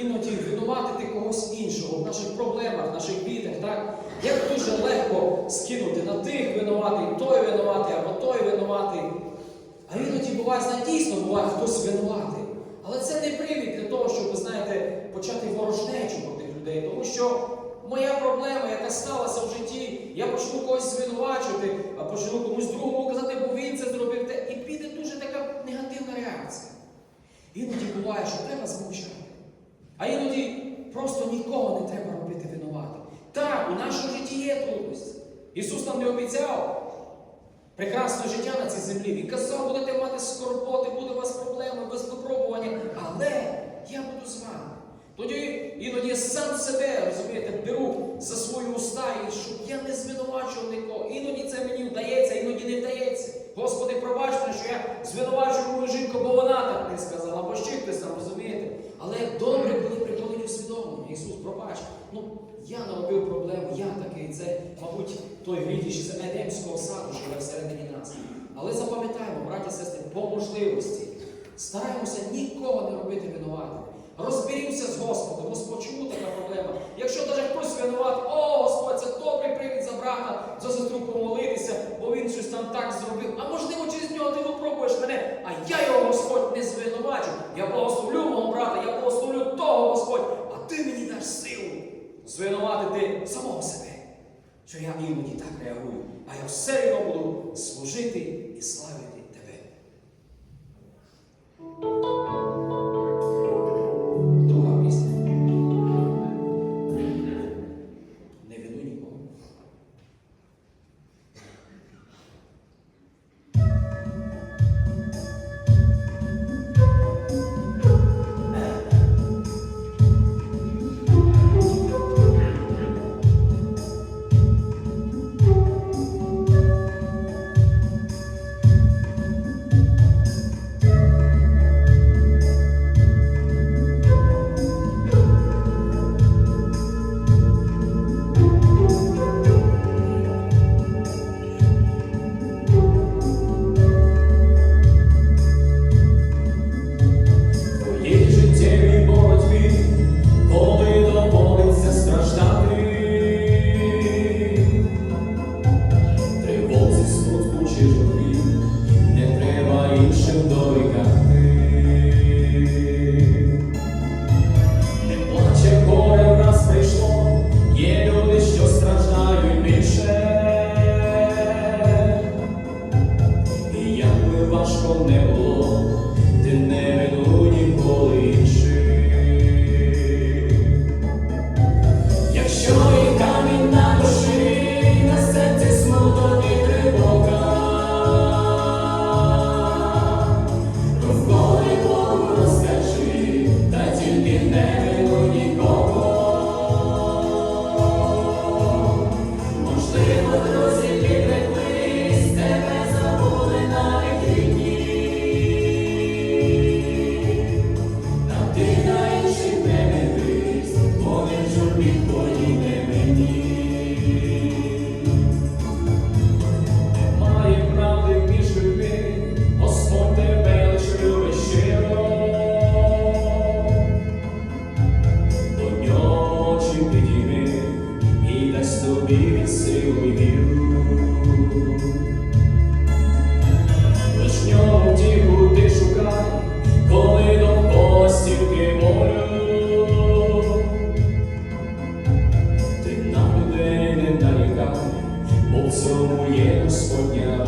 іноді винуватити когось іншого в наших проблемах, в наших бідах. Так? Як дуже легко скинути на тих винуватий, той винуватий або той винуватий. А іноді буває, дійсно буває хтось винуватий. Але це не привід для того, щоб, ви знаєте, почати ворожнечу проти людей. Тому що моя проблема, яка сталася в житті, я почну когось звинувачувати, а почну комусь другому казати, бо він це зробив, і піде дуже така негативна реакція. Іноді буває, що треба змовчати. А іноді просто нікого не треба робити винуватим. Так, у нашому житті є трудності. Ісус нам не обіцяв прекрасне життя на цій землі. Він казав, будете мати скорботи, буде у вас проблеми, без випробування, але я буду з вами. Тоді іноді я сам себе, розумієте, беру за свої уста, і щоб я не звинувачував нікого. Іноді це мені вдається, іноді не вдається. Господи, пробач мене, що я звинувачую мою жінку, бо вона так не сказала, або ще хтось там, розумієте. Але добре, коли приходить усвідомлення. Ісус, пробач. Ну, я наробив проблему, я такий. Це, мабуть, той гріх з Едемського саду живе всередині нас. Але запам'ятаємо, браті сестри, по можливості стараємося нікого не робити винуватим. Розберімося з Господом. Господь, чому така проблема? Якщо навіть хтось винуват, о, Господь, це добрий привід за брата, за сестру помолитися, бо він щось там так зробив. А можливо, через нього ти випробуєш мене, а я його Господь не звинувачу. Я благословлю мого брата, я благословлю ти мені даш силу звинуватити самого себе. Що я іноді так реагую, а я все одно буду служити і славити soul never Слово Господня.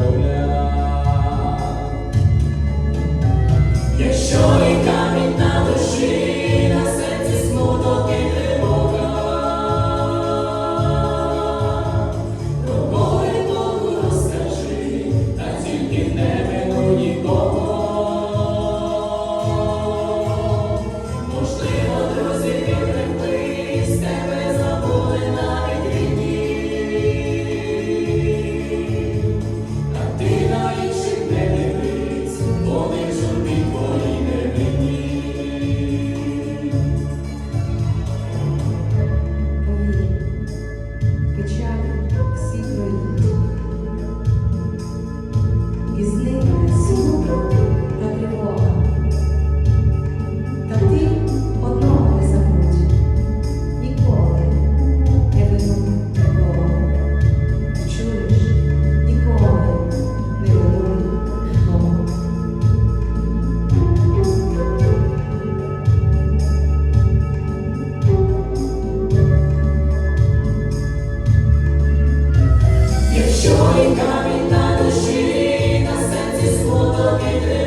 Hallelujah.